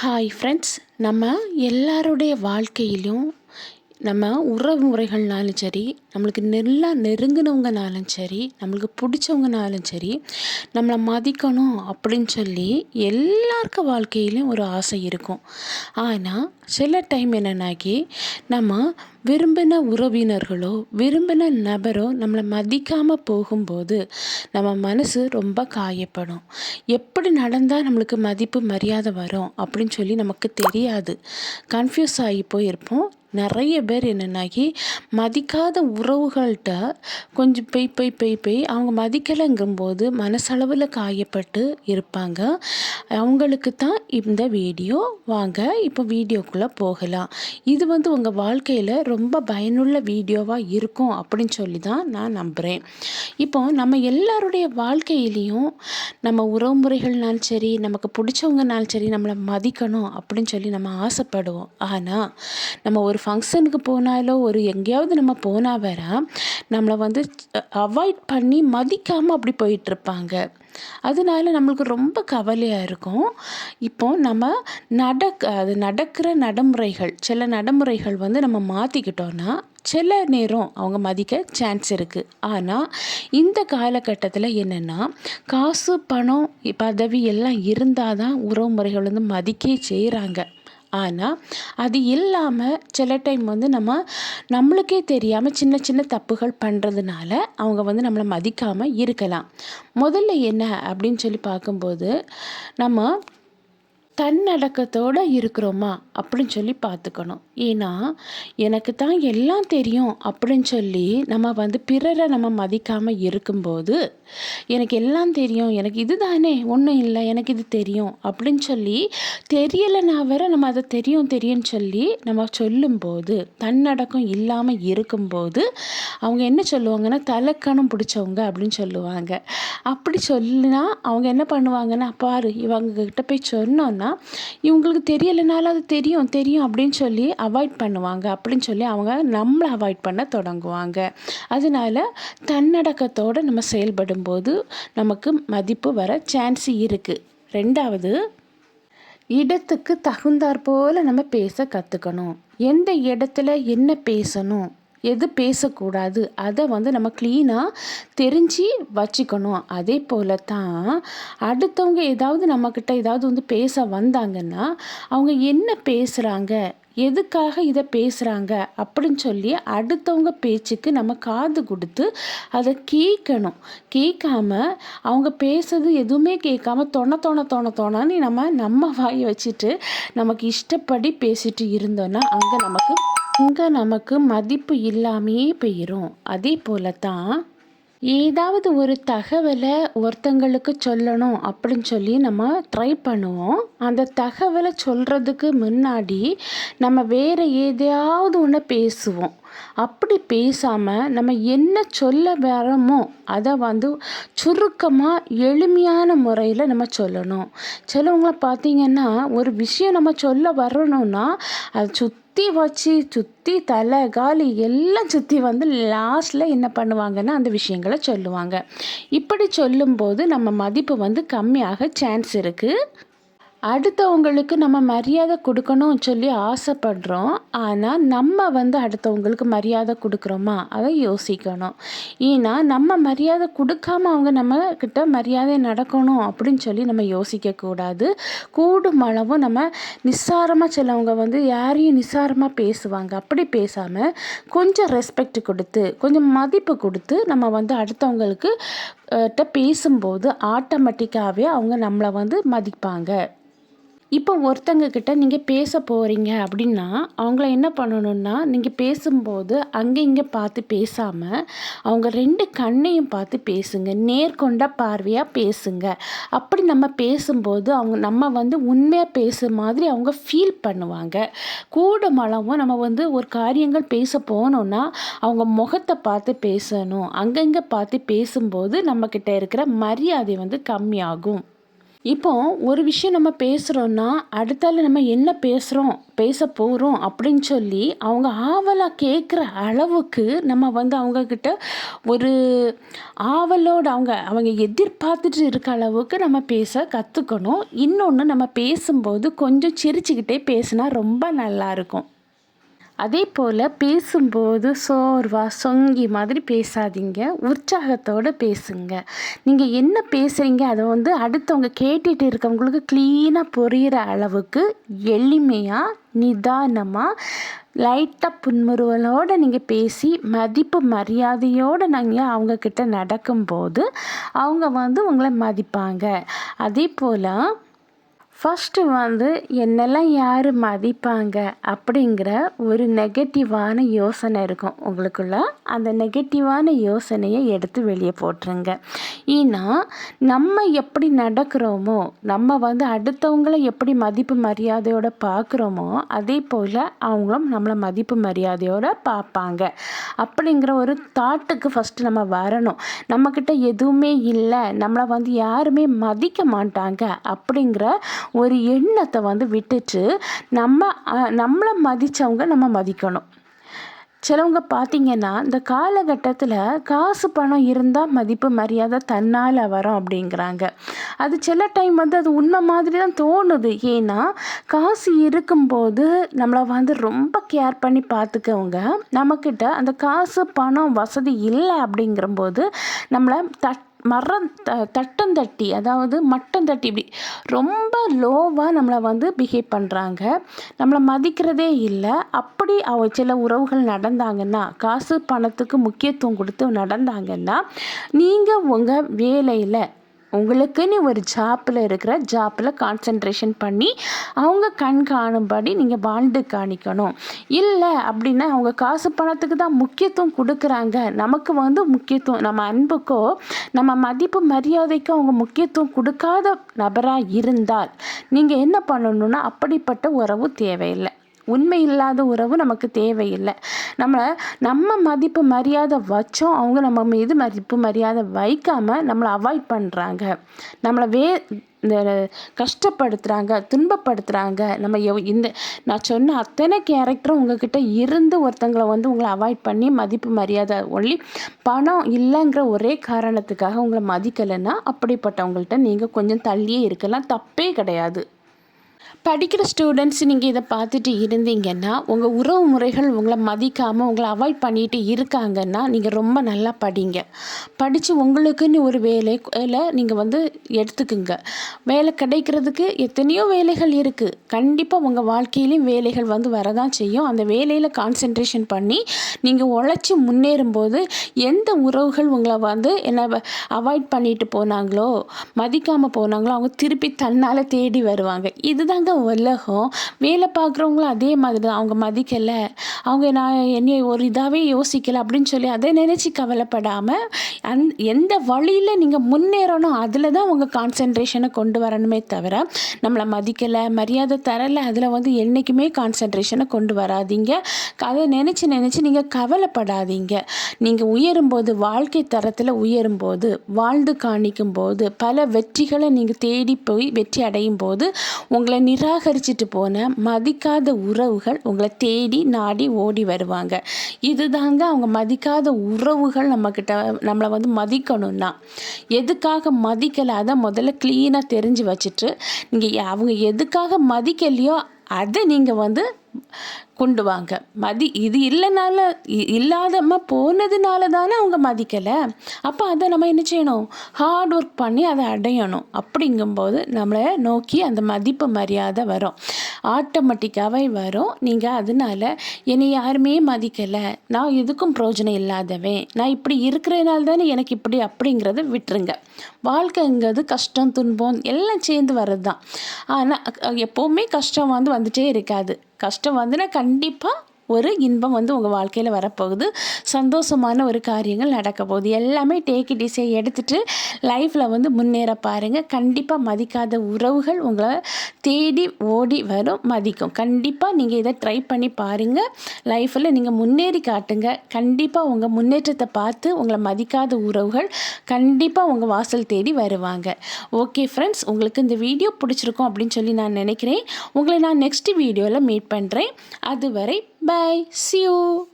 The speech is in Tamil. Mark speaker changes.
Speaker 1: ஹாய் ஃப்ரெண்ட்ஸ் நம்ம எல்லாருடைய வாழ்க்கையிலும் நம்ம உறவு முறைகள்னாலும் சரி நம்மளுக்கு நல்லா நெருங்கினவங்கனாலும் சரி நம்மளுக்கு பிடிச்சவங்கனாலும் சரி நம்மளை மதிக்கணும் அப்படின்னு சொல்லி எல்லாருக்க வாழ்க்கையிலையும் ஒரு ஆசை இருக்கும். ஆனால் சில டைம் என்னென்னாக்கி நம்ம விரும்பின உறவினர்களோ விரும்பின நபரோ நம்மளை மதிக்காமல் போகும்போது நம்ம மனசு ரொம்ப காயப்படும். எப்படி நடந்தால் நம்மளுக்கு மதிப்பு மரியாதை வரும் அப்படின்னு சொல்லி நமக்கு தெரியாது. கன்ஃப்யூஸ் ஆகி போயிருப்போம். நிறைய பேர் என்னென்னாக்கி மதிக்காத உறவுகள்கிட்ட கொஞ்சம் பெய் பெய் பெய் பெய் அவங்க மதிக்கலைங்கும்போது மனசளவில் காயப்பட்டு இருப்பாங்க. அவங்களுக்கு தான் இந்த வீடியோ. வாங்க இப்போ வீடியோக்குள்ளே போகலாம். இது வந்து உங்கள் வாழ்க்கையில் ரொம்ப பயனுள்ள வீடியோவாக இருக்கும் அப்படின்னு சொல்லி தான் நான் நம்புகிறேன் இப்போ நம்ம எல்லாருடைய வாழ்க்கையிலையும் நம்ம உறவுமுறைகள்னாலும் சரி நமக்கு பிடிச்சவங்கனாலும் சரி நம்மளை மதிக்கணும் அப்படின்னு சொல்லி நம்ம ஆசைப்படுவோம். ஆனால் நம்ம ஒரு ஃபங்க்ஷனுக்கு போனாலோ ஒரு எங்கேயாவது நம்ம போனால் வேற நம்மளை வந்து அவாய்ட் பண்ணி மதிக்காமல் அப்படி போயிட்டுருப்பாங்க. அதனால நம்மளுக்கு ரொம்ப கவலையாக இருக்கும். இப்போ நம்ம நடக்க அது நடக்கிற நடைமுறைகள் சில நடைமுறைகள் வந்து நம்ம மாற்றிக்கிட்டோன்னா சில நேரம் அவங்க மதிக்க சான்ஸ் இருக்குது ஆனால் இந்த காலகட்டத்தில் என்னென்னா காசு பணம் பதவி எல்லாம் இருந்தால் தான் உறவு முறைகள் வந்து மதிக்கே செய்கிறாங்க ஆனால் அது இல்லாமல் சில டைம் வந்து நம்ம நம்மளுக்கே தெரியாமல் சின்ன சின்ன தப்புகள் பண்ணுறதுனால அவங்க வந்து நம்மளை மதிக்காமல் இருக்கலாம். முதல்ல என்ன அப்படின்னு சொல்லி பார்க்கும்போது நம்ம தன்னடக்கத்தோடு இருக்கிறோமா அப்படின்னு சொல்லி பார்த்துக்கணும். ஏன்னா எனக்கு தான் எல்லாம் தெரியும் அப்படின்னு சொல்லி நம்ம வந்து பிறரை நம்ம மதிக்காமல் இருக்கும்போது எனக்கு எல்லாம் தெரியும் எனக்கு இது தானே ஒன்றும் இல்லை எனக்கு இது தெரியும் அப்படின்னு சொல்லி தெரியலைனா வேற நம்ம அதை தெரியும் தெரியும்னு சொல்லி நம்ம சொல்லும்போது தன்னடக்கம் இல்லாமல் இருக்கும்போது அவங்க என்ன சொல்லுவாங்கன்னா தலக்கணம் பிடிச்சவங்க அப்படின்னு சொல்லுவாங்க. அப்படி சொல்லினா அவங்க என்ன பண்ணுவாங்கன்னா பாரு இவங்க கிட்ட போய் சொன்னோன்னா இவங்களுக்கு தெரியலைனாலும் அது தெரியும் தெரியும் அப்படின்னு சொல்லி அவாய்ட் பண்ணுவாங்க. அப்படின்னு சொல்லி அவங்க நம்மளை அவாய்ட் பண்ண தொடங்குவாங்க. அதனால தன்னடக்கத்தோடு நம்ம செயல்படும்போது நமக்கு மதிப்பு வர சான்ஸ் இருக்குது ரெண்டாவது இடத்துக்கு தகுந்தாற்போல் நம்ம பேச கற்றுக்கணும் எந்த இடத்துல என்ன பேசணும்? எது பேசக்கூடாது அதை வந்து நம்ம க்ளீனாக தெரிஞ்சு வச்சுக்கணும். அதே போல் தான் அடுத்தவங்க ஏதாவது நம்மக்கிட்ட ஏதாவது வந்து பேச வந்தாங்கன்னா அவங்க என்ன பேசுகிறாங்க எதுக்காக இதை பேசுகிறாங்க அப்படின்னு சொல்லி அடுத்தவங்க பேச்சுக்கு நம்ம காது கொடுத்து அதை கேட்கணும். கேட்காம அவங்க பேசுறது எதுவுமே கேட்காம தொண தொண தொண தொணன்னு நம்ம நம்ம வாயை வச்சுட்டு நமக்கு இஷ்டப்படி பேசிட்டு இருந்தோன்னா அங்கே நமக்கு அங்கே நமக்கு மதிப்பு இல்லாமையே போயிடும் அதே போல தான் ஏதாவது ஒரு தகவலை ஒருத்தங்களுக்கு சொல்லணும் அப்படின்னு சொல்லி நம்ம ட்ரை பண்ணுவோம். அந்த தகவலை சொல்கிறதுக்கு முன்னாடி நம்ம வேறு எதையாவது ஒன்று பேசுவோம். அப்படி பேசாமல் நம்ம என்ன சொல்ல வரமோ அதை வந்து சுருக்கமாக எளிமையான முறையில் நம்ம சொல்லணும். சிலவங்கள பார்த்திங்கன்னா ஒரு விஷயம் நம்ம சொல்ல வரணும்னா அதை சுற்றி வச்சு சுற்றி தலை காலி எல்லாம் சுற்றி வந்து லாஸ்ட்டில் என்ன பண்ணுவாங்கன்னா அந்த விஷயங்களை சொல்லுவாங்க. இப்படி சொல்லும்போது நம்ம மதிப்பு வந்து கம்மியாக சான்ஸ் இருக்குது அடுத்தவங்களுக்கு நம்ம மரியாதை கொடுக்கணும்னு சொல்லி ஆசைப்படுறோம். ஆனால் நம்ம வந்து அடுத்தவங்களுக்கு மரியாதை கொடுக்குறோமா? அதை யோசிக்கணும். ஏன்னா நம்ம மரியாதை கொடுக்காம அவங்க நம்ம கிட்ட மரியாதை நடக்கணும் அப்படின்னு சொல்லி நம்ம யோசிக்கக்கூடாது கூடும் அளவும் நம்ம நிஸ்சாரமாக சிலவங்க வந்து யாரையும் நிஸ்சாரமாக பேசுவாங்க. அப்படி பேசாமல் கொஞ்சம் ரெஸ்பெக்ட் கொடுத்து கொஞ்சம் மதிப்பு கொடுத்து நம்ம வந்து அடுத்தவங்களுக்கு பேசும்போது ஆட்டோமேட்டிக்காகவே அவங்க நம்மளை வந்து மதிப்பாங்க. இப்போ ஒருத்தங்க கிட்ட நீங்கள் பேச போகிறீங்க அப்படின்னா அவங்கள என்ன பண்ணணும்னா நீங்கள் பேசும்போது அங்கே இங்கே பார்த்து பேசாமல் அவங்க ரெண்டு கண்ணையும் பார்த்து பேசுங்க. நேர்கொண்ட பார்வையாக பேசுங்க. அப்படி நம்ம பேசும்போது அவங்க நம்ம வந்து உண்மையாக பேசுகிற மாதிரி அவங்க ஃபீல் பண்ணுவாங்க. கூட மலவும் நம்ம வந்து ஒரு காரியங்கள் பேச போனோன்னா அவங்க முகத்தை பார்த்து பேசணும். அங்கங்கே பார்த்து பேசும்போது நம்மக்கிட்ட இருக்கிற மரியாதை வந்து கம்மியாகும். இப்போ ஒரு விஷயம் நம்ம பேசுகிறோன்னா அடுத்தால நம்ம என்ன பேசுகிறோம் பேச போகிறோம் அப்படின்னு சொல்லி அவங்க ஆவலாக கேட்குற அளவுக்கு நம்ம வந்து அவங்கக்கிட்ட ஒரு ஆவலோடு அவங்க அவங்க எதிர்பார்த்துட்டு இருக்க அளவுக்கு நம்ம பேச கற்றுக்கணும் இன்னொன்று நம்ம பேசும்போது கொஞ்சம் சிரிச்சுக்கிட்டே பேசினா ரொம்ப நல்லாயிருக்கும் அதே போல் பேசும்போது சோர்வா சொங்கி மாதிரி பேசாதீங்க. உற்சாகத்தோடு பேசுங்க. நீங்கள் என்ன பேசுகிறீங்க அதை வந்து அடுத்தவங்க கேட்டுட்டு இருக்கவங்களுக்கு க்ளீனாக புரிகிற அளவுக்கு எளிமையாக நிதானமாக லைட்டாக புன்முறுவலோடு நீங்கள் பேசி மதிப்பு மரியாதையோடு நீங்கள் அவங்கக்கிட்ட நடக்கும்போது அவங்க வந்து உங்களை மதிப்பாங்க. அதே போல் ஃபஸ்ட்டு வந்து என்னெல்லாம் யார் மதிப்பாங்க? அப்படிங்கிற ஒரு நெகட்டிவான யோசனை இருக்கும். உங்களுக்குள்ள அந்த நெகட்டிவான யோசனையை எடுத்து வெளியே போட்டுருங்க. ஏன்னா நம்ம எப்படி நடக்கிறோமோ நம்ம வந்து அடுத்தவங்கள எப்படி மதிப்பு மரியாதையோடு பார்க்குறோமோ அதே போல் அவங்களும் நம்மளை மதிப்பு மரியாதையோடு பார்ப்பாங்க. அப்படிங்கிற ஒரு தாட்டுக்கு ஃபஸ்ட்டு நம்ம வரணும். நம்மக்கிட்ட எதுவுமே இல்லை. நம்மளை வந்து யாருமே மதிக்க மாட்டாங்க. அப்படிங்கிற ஒரு எண்ணத்தை வந்து விட்டுட்டு நம்ம நம்மளை மதித்தவங்க நம்ம மதிக்கணும். சிலவங்க பார்த்திங்கன்னா இந்த காலகட்டத்தில் காசு பணம் இருந்தால் மதிப்பு மரியாதை தன்னால் வரும் அப்படிங்கிறாங்க. அது சில டைம் வந்து அது உண்மை மாதிரி தான் தோணுது. ஏன்னா காசு இருக்கும்போது நம்மளை வந்து ரொம்ப கேர் பண்ணி பார்த்துக்கவங்க நம்மக்கிட்ட அந்த காசு பணம் வசதி இல்லை அப்படிங்கிறம்போது நம்மளை தட் மரம் த தட்டம் தட்டி அதாவது மட்டம் தட்டி இப்படி ரொம்ப லோவாக நம்மளை வந்து பிஹேவ் பண்ணுறாங்க நம்மளை மதிக்கிறதே இல்லை. அப்படி அவ சில உறவுகள் நடந்தாங்கன்னா காசு பணத்துக்கு முக்கியத்துவம் கொடுத்து நடந்தாங்கன்னா நீங்கள் உங்கள் வேலையில் உங்களுக்குன்னு ஒரு ஜாப்பில் இருக்கிற ஜாப்பில் கான்சன்ட்ரேஷன் பண்ணி அவங்க கண் காணும்படி நீங்கள் வாழ்ந்து காணிக்கணும். இல்லை அப்படின்னா அவங்க காசு பணத்துக்கு தான் முக்கியத்துவம் கொடுக்குறாங்க. நமக்கு வந்து முக்கியத்துவம் நம்ம அன்புக்கோ நம்ம மதிப்பு மரியாதைக்கோ அவங்க முக்கியத்துவம் கொடுக்காத நபராக இருந்தால் நீங்கள் என்ன பண்ணணுன்னா அப்படிப்பட்ட உறவு தேவையில்லை. உண்மை இல்லாத உறவு நமக்கு தேவையில்லை. நம்ம நம்ம மதிப்பு மரியாதை வச்சோம் அவங்க நம்ம மீது மதிப்பு மரியாதை வைக்காமல் நம்மளை அவாய்ட் பண்ணுறாங்க நம்மளை வே இந்த கஷ்டப்படுத்துகிறாங்க துன்பப்படுத்துகிறாங்க நம்ம எவ் இந்த நான் சொன்ன அத்தனை கேரக்டரும் உங்ககிட்ட இருந்து ஒருத்தங்களை வந்து உங்களை அவாய்ட் பண்ணி மதிப்பு மரியாதை ஒன்லி பணம் இல்லைங்கிற ஒரே காரணத்துக்காக உங்களை மதிக்கலைன்னா அப்படிப்பட்டவங்கள்ட்ட நீங்கள் கொஞ்சம் தள்ளியே இருக்கலாம். தப்பே கிடையாது. படிக்கிற ஸ்டூடெண்ட்ஸ் நீங்கள் இதை பார்த்துட்டு இருந்தீங்கன்னா உங்கள் உறவு முறைகள் உங்களை மதிக்காமல் உங்களை அவாய்ட் பண்ணிட்டு இருக்காங்கன்னா நீங்கள் ரொம்ப நல்லா படிங்க. படித்து உங்களுக்குன்னு ஒரு வேலை நீங்கள் வந்து எடுத்துக்குங்க. வேலை கிடைக்கிறதுக்கு எத்தனையோ வேலைகள் இருக்குது கண்டிப்பாக உங்கள் வாழ்க்கையிலையும் வேலைகள் வந்து வரதான் செய்யும். அந்த வேலையில் கான்சென்ட்ரேஷன் பண்ணி நீங்கள் உழைச்சி முன்னேறும்போது எந்த உறவுகள் உங்களை வந்து என்ன அவாய்ட் பண்ணிட்டு போனாங்களோ மதிக்காமல் போனாங்களோ அவங்க திருப்பி தன்னால் தேடி வருவாங்க. இதுதான் இதுதாங்க உலகம் வேலை பார்க்குறவங்களும் அதே மாதிரி தான். அவங்க மதிக்கலை. அவங்க நான் என்னை ஒரு இதாகவே யோசிக்கலை அப்படின்னு சொல்லி அதை நினச்சி கவலைப்படாமல் அந் எந்த வழியில் நீங்கள் முன்னேறணும் அதில் தான் உங்கள் கான்சென்ட்ரேஷனை கொண்டு வரணுமே தவிர நம்மளை மதிக்கலை மரியாதை தரலை அதில் வந்து என்றைக்குமே கான்சென்ட்ரேஷனை கொண்டு வராதிங்க. அதை நினச்சி நினச்சி நீங்கள் கவலைப்படாதீங்க. நீங்கள் உயரும்போது வாழ்க்கை தரத்தில் உயரும்போது வாழ்ந்து காணிக்கும் போது பல வெற்றிகளை நீங்கள் தேடி போய் வெற்றி அடையும் போது உங்களை நிராகரிச்சுட்டு போன மதிக்காத உறவுகள் உங்களை தேடி நாடி ஓடி வருவாங்க. இதுதாங்க அவங்க மதிக்காத உறவுகள் நம்மக்கிட்ட நம்மளை வந்து மதிக்கணும்னா. எதுக்காக மதிக்கலை? அதை முதல்ல க்ளீனாக தெரிஞ்சு வச்சுட்டு நீங்கள் அவங்க எதுக்காக மதிக்கலையோ அதை நீங்கள் வந்து கொண்டு வாங்க. மதி இது இல்லைனால இல்லாதம போனதுனால தானே அவங்க மதிக்கலை. அப்போ அதை நம்ம என்ன செய்யணும்? ஹார்ட் ஒர்க் பண்ணி அதை அடையணும். அப்படிங்கும்போது நம்மளை நோக்கி அந்த மதிப்பு மரியாதை வரும். ஆட்டோமேட்டிக்காகவே வரும். நீங்கள் அதனால என்னை யாருமே மதிக்கலை. நான் எதுக்கும் பிரயோஜனம் இல்லாதவன். நான் இப்படி இருக்கிறதுனால தானே எனக்கு இப்படி அப்படிங்கிறத விட்டுருங்க. வாழ்க்கைங்கிறது கஷ்டம் துன்பம் எல்லாம் சேர்ந்து வர்றது தான் ஆனால் எப்போவுமே கஷ்டம் வந்து வந்துகிட்டே இருக்காது. கஷ்டம் வந்துன்னா கண்டிப்பாக ஒரு இன்பம் வந்து உங்கள் வாழ்க்கையில் வரப்போகுது. சந்தோஷமான ஒரு காரியங்கள் நடக்க போகுது. எல்லாமே டேக் இட் ஈஸியாக எடுத்துகிட்டு லைஃப்பில் வந்து முன்னேற பாருங்கள் கண்டிப்பாக மதிக்காத உறவுகள் உங்களை தேடி ஓடி வரும் மதிக்கும். கண்டிப்பாக நீங்கள் இதை ட்ரை பண்ணி பாருங்கள் லைஃப்பில் நீங்கள் முன்னேறி காட்டுங்க. கண்டிப்பாக உங்கள் முன்னேற்றத்தை பார்த்து உங்களை மதிக்காத உறவுகள் கண்டிப்பாக உங்கள் வாசல் தேடி வருவாங்க. ஓகே ஃப்ரெண்ட்ஸ் உங்களுக்கு இந்த வீடியோ பிடிச்சிருக்கும் அப்படின்னு சொல்லி நான் நினைக்கிறேன். உங்களை நான் நெக்ஸ்ட் வீடியோவில் மீட் பண்ணுறேன் அதுவரை பை see you